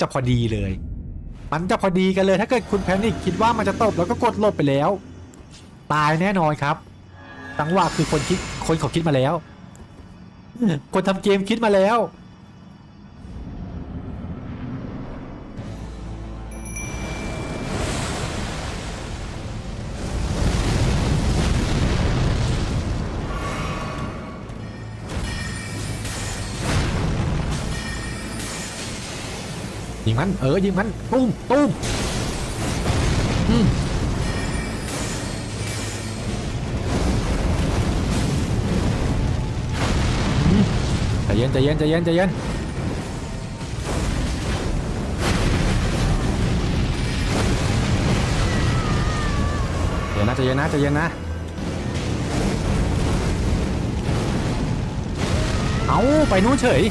จะพอดีเลย มันจะพอดีกันเลยถ้าเกิดคุณแพนิคคิดว่ามันจะตบแล้วก็กดหลบไปแล้ว ตายแน่นอนครับจังหวะคือคนคิดคนเขาคิดมาแล้ว คนทำเกมคิดมาแล้ว ยิงมัน เออ ยิงมัน ตุ้มตุ้มอืมใจเย็นใจเย็นใจเย็นใจเย็นใจเย็นนะใจเย็นนะใจเย็นนะ เอาไปนู้นเฉย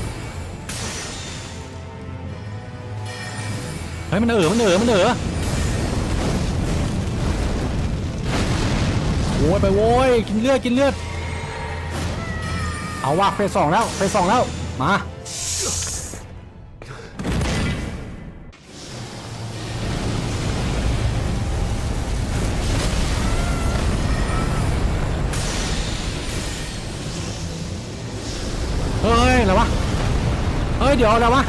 เฮ้ยมันเอ๋อมันเอ๋อมันเอ๋อโว้ยไปโว้ยกินเลือดกินเลือดเอาว่ะเฟสสองแล้วเฟสสองแล้วมาเฮ้ยอะไรวะเฮ้ยเดี๋ยวอะไรวะ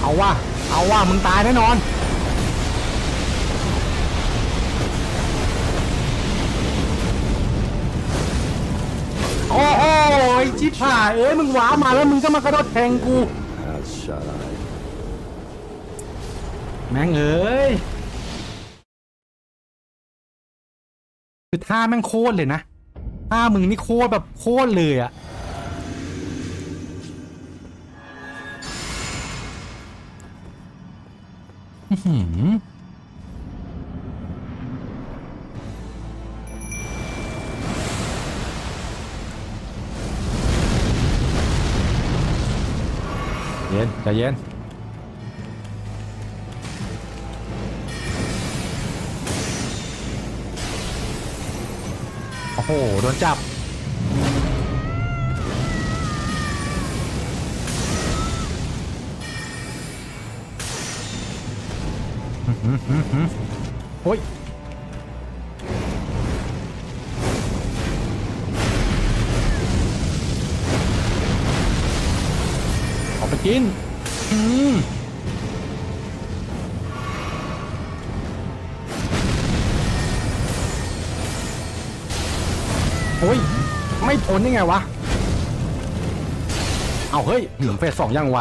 เอาว่าเอาว่ามึงตายแน่นอนโอ้โหไอ้ชิบหายเอ้ยมึงว้ามาแล้วมึงก็มากระโดดแทงกูแม่งเอ้ยคือท่าแม่งโคตรเลยนะท่ามึงนี่โคตรแบบโคตรเลยอะ เย็นใจเย็นโอ้โห โดนจับ โอ้ยออกไปกินอืมโอ้ย ไม่ทนได้ไงวะ เอาเฮ้ย เหนึ่งเฟสสองยังไว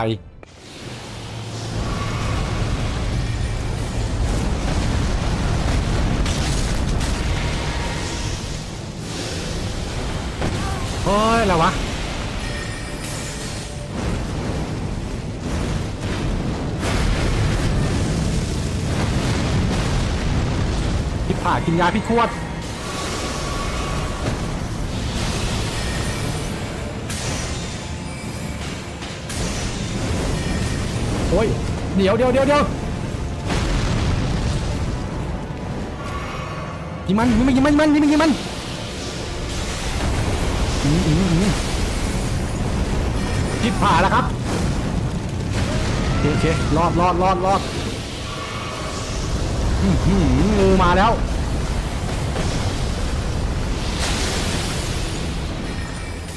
อะไรวะพิษผ่ากินยาพิษขวดโอ้ยเดี๋ยวเดี๋ยวเดี๋ยวเดี๋ยวยิงมันยิงมันยิงมันยิงมันยิงมันยิงมัน อืมอืมอืมจิบผ่าแล้วครับโอเคโอเครอดรอดรอดรอดอื้อหืองูมาแล้ว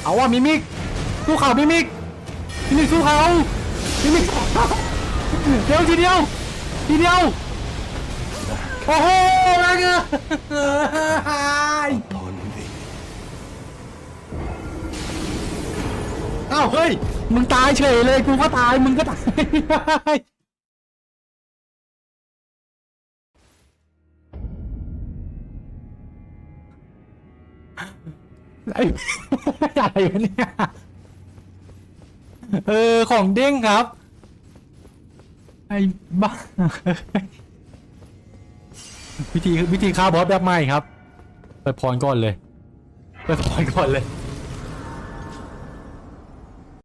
เอาว่ามิมิกสู้เขามิมิกมิมิกสู้เขามิมิกสู้เขาเดี๋ยวทีเดียวทีเดียวโอ้โหอะไรเงี้ย Upon thee. อ้าวเฮ้ย มึงตายเฉยเลยกูก็ตายมึงก็ตายอะไอ้อะไรวะเนี่ยเออของเด้งครับ ไอ้บ้าวิธีวิธีฆ่าบอสแบบใหม่ครับเปิดพรก่อนเลยเปิดพรก่อนเลย